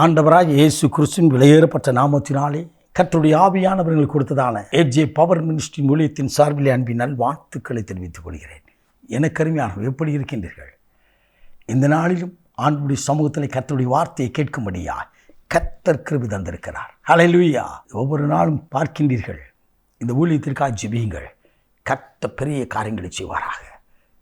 ஆண்டவராக இயேசு கிறிஸ்துவின் விலையேறப்பட்ட நாமத்தினாலே கற்றுடைய ஆவியானவர்கள் கொடுத்ததான ஏஜே பவர் மினிஸ்ட்ரி மூலியத்தின் சார்பிலே அன்பின் நல் வாழ்த்துக்களை தெரிவித்துக் கொள்கிறேன். எனக்கு அருமையானவர் எப்படி இருக்கின்றீர்கள்? இந்த நாளிலும் ஆண்டுடைய சமூகத்தில் கத்தருடைய வார்த்தையை கேட்கும்படியா கத்தர் கிருபி தந்திருக்கிறார். ஹalleluya ஒவ்வொரு நாளும் பார்க்கின்றீர்கள். இந்த ஊழியத்திற்காக ஜிபியுங்கள். கத்த பெரிய காரியங்களை செய்வாராக.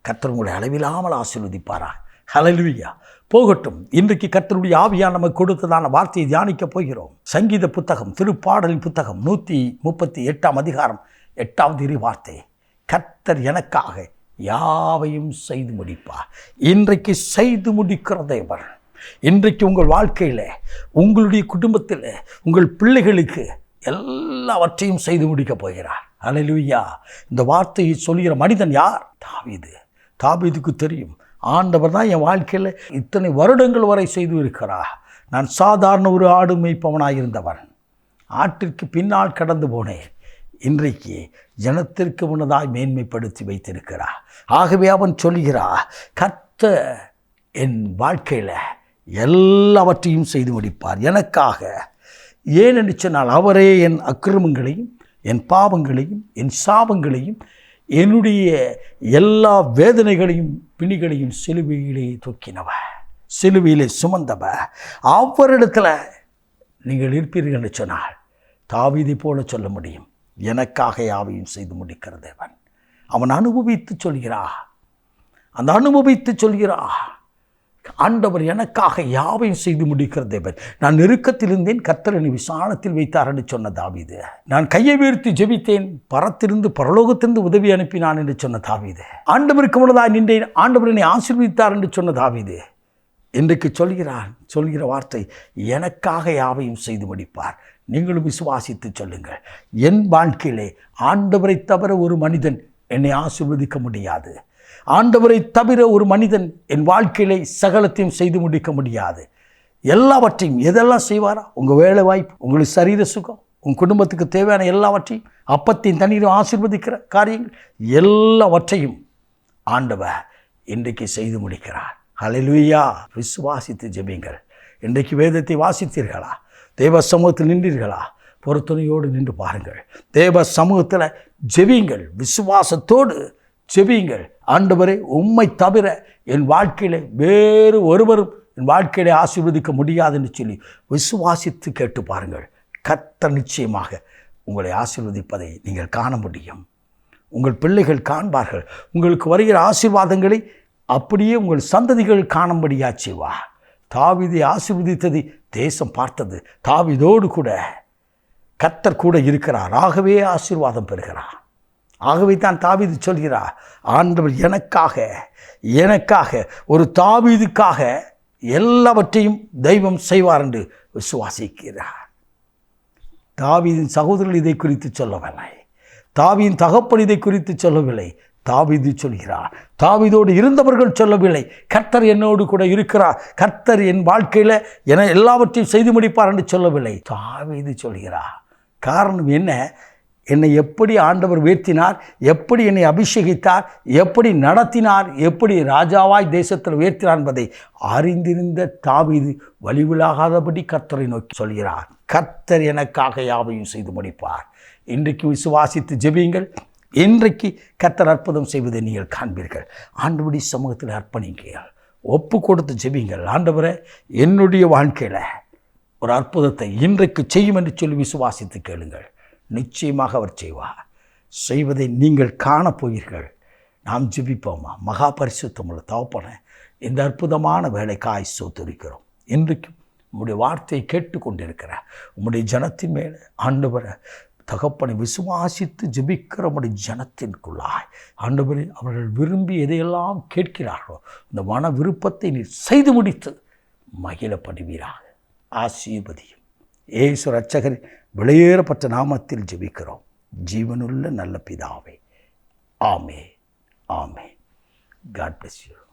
கத்தர் உங்களை அளவில்லாமல் ஆசீர்வதிப்பாராக. ஹalleluya போகட்டும். இன்றைக்கு கர்த்தருடைய ஆவியார் நமக்கு கொடுத்ததான வார்த்தையை தியானிக்கப் போகிறோம். சங்கீத புத்தகம் திருப்பாடலின் புத்தகம் நூற்றி முப்பத்தி எட்டாம் அதிகாரம் எட்டாவது இரு வார்த்தை கர்த்தர் எனக்காக யாவையும் செய்து முடிப்பார் இன்றைக்கு செய்து முடிக்கிற தேவர் இன்றைக்கு உங்கள் வாழ்க்கையில் உங்களுடைய குடும்பத்தில் உங்கள் பிள்ளைகளுக்கு எல்லாவற்றையும் செய்து முடிக்கப் போகிறார். அலையிலுயா இந்த வார்த்தையை சொல்கிற மனிதன் யார்? தாவிது. தாபீதுக்கு தெரியும். ஆண்டவர் தான் என் வாழ்க்கையில் இத்தனை வருடங்கள் வரை செய்து இருக்கிறா நான் சாதாரண ஒரு ஆடு மேய்ப்பவனாக இருந்தவன். ஆட்டிற்கு பின்னால் கடந்து போனேன். இன்றைக்கு ஜனத்திற்கு முன்னதாய் மேன்மைப்படுத்தி வைத்திருக்கிறா ஆகவே அவன் சொல்கிறா கத்த என் வாழ்க்கையில் எல்லாவற்றையும் செய்து முடிப்பார். எனக்காக ஏன் என்று சொன்னால் அவரே என் அக்கிரமங்களையும் என் பாவங்களையும் என் சாபங்களையும் என்னுடைய எல்லா வேதனைகளையும் பிணிகளையும் சிலுவையிலே தூக்கினவ சிலுவையிலே சுமந்தவ அவரிடத்தில் நீங்கள் இருப்பீர்கள் என்று சொன்னால் தாவீதை போல சொல்ல முடியும். எனக்காக யாவையும் செய்து முடிக்கிற தேவன். அவன் அனுபவித்து சொல்கிறா அந்த அனுபவித்து சொல்கிறா ஆண்டவர் எனக்காக யாவையும் செய்து முடிக்கிற தேவன். நான் நெருக்கத்தில் இருந்தேன் கர்த்தர் என்னை விசாலத்தில் வைத்தார் என்று சொன்ன தாவீது. நான் கையை வீழ்த்தி ஜெபித்தேன் பரத்திலிருந்து பரலோகத்திலிருந்து உதவி அனுப்பினான் என்று சொன்ன தாவீது. ஆண்டவருக்கு முன்னதாக நின்றேன் ஆண்டவர் என்னை ஆசீர்வதித்தார் என்று சொன்ன தாவீது. இன்றைக்கு சொல்கிறான் சொல்கிற வார்த்தை எனக்காக யாவையும் செய்து முடிப்பார். நீங்களும் விசுவாசித்து சொல்லுங்கள். என் வாழ்க்கையிலே ஆண்டவரை தவிர ஒரு மனிதன் என்னை ஆசீர்வதிக்க முடியாது. ஆண்டவரை தவிர ஒரு மனிதன் என் வாழ்க்கையிலே சகலத்தையும் செய்து முடிக்க முடியாது. எல்லாவற்றையும் எதெல்லாம் செய்வாரா? உங்கள் வேலை வாய்ப்பு உங்களுக்கு சரீர சுகம் உங்கள் குடும்பத்துக்கு தேவையான எல்லாவற்றையும் அப்பத்தையும் தண்ணீரும் ஆசிர்வதிக்கிற காரியங்கள் எல்லாவற்றையும் ஆண்டவர் இன்றைக்கு செய்து முடிக்கிறார். ஹalleluya. விசுவாசித்து ஜெபிங்கள் இன்றைக்கு வேதத்தை வாசித்தீர்களா? தேவ சமூகத்தில் நின்றீர்களா? பொறுத்துணையோடு நின்று பாருங்கள். தேவ சமூகத்தில் ஜெபிங்கள் விசுவாசத்தோடு ஜெபியுங்கள் ஆண்டவரே உம்மை தவிர என் வாழ்க்கையில் வேறு ஒருவரும் என் வாழ்க்கையிலே ஆசீர்வதிக்க முடியாதுன்னு சொல்லி விசுவாசித்து கேட்டு பாருங்கள். கத்த நிச்சயமாக உங்களை ஆசீர்வதிப்பதை நீங்கள் காண முடியும். உங்கள் பிள்ளைகள் காண்பார்கள். உங்களுக்கு வருகிற ஆசீர்வாதங்களை அப்படியே உங்கள் சந்ததிகள் காணும்படியா செய்வா தாவிதை ஆசீர்வதித்தது தேசம் பார்த்தது. தாவிதோடு கூட கத்தர் கூட இருக்கிறார். ஆகவே ஆசீர்வாதம் பெறுகிறார். ஆகவே தான் தாவிது சொல்கிறார் ஆண்டவர் எனக்காக எனக்காக ஒரு தாவிதுக்காக எல்லாவற்றையும் தெய்வம் செய்வார் என்று விசுவாசிக்கிறார். தாவீதின் சகோதரர்கள் இதை குறித்து சொல்லவில்லை. தாவியின் தகப்பன் இதை குறித்து சொல்லவில்லை. தாவிது சொல்கிறார் தாவிதோடு இருந்தவர்கள் சொல்லவில்லை. கர்த்தர் என்னோடு கூட இருக்கிறார். கர்த்தர் என் வாழ்க்கையில் என எல்லாவற்றையும் செய்து முடிப்பார் என்று சொல்லவில்லை. தாவிது சொல்கிறார். காரணம் என்ன? என்னை எப்படி ஆண்டவர் உயர்த்தினார் எப்படி என்னை அபிஷேகித்தார் எப்படி நடத்தினார் எப்படி ராஜாவாய் தேசத்தில் உயர்த்தினார் என்பதை அறிந்திருந்த தாவிது வழிவிலாகாதபடி கர்த்தரை நோக்கி சொல்கிறார். கர்த்தர் எனக்காக யாவையும் செய்து முடிப்பார். இன்றைக்கு விசுவாசித்து ஜெபியுங்கள். இன்றைக்கு கர்த்தர் அற்புதம் செய்வதை நீங்கள் காண்பீர்கள். ஆண்டுபடி சமூகத்தில் அர்ப்பணிங்கள். ஒப்பு கொடுத்து ஜெபிங்கள் ஆண்டவரை என்னுடைய வாழ்க்கையில் ஒரு அற்புதத்தை இன்றைக்கு செய்யும் என்று சொல்லி விசுவாசித்து கேளுங்கள். நிச்சயமாக அவர் செய்வார். செய்வதை நீங்கள் காணப்போவீர்கள் நாம் ஜிபிப்போமா? மகா பரிசுத்தமுள்ள தவப்பன இந்த அற்புதமான வேலைக்காய் சோத்துரிக்கிறோம். இன்றைக்கும் உம்முடைய வார்த்தையை கேட்டுக்கொண்டிருக்கிற உம்முடைய ஜனத்தின் மேலே ஆண்டவரை தகப்பனை விசுவாசித்து ஜபிக்கிற உடைய ஜனத்திற்குள்ளாய். ஆண்டவரே அவர்கள் விரும்பி எதையெல்லாம் கேட்கிறார்களோ இந்த மன விருப்பத்தை நீர் செய்து முடித்து மகிழப்படுவீராக. ஆசீர்வதியும். ஏசு ரச்சகரின் வெளியேறப்பட்ட நாமத்தில் ஜெபிக்கிறோம். ஜீவனுள்ள நல்ல பிதாவே. ஆமே ஆமே காட் பிளஸ் யூ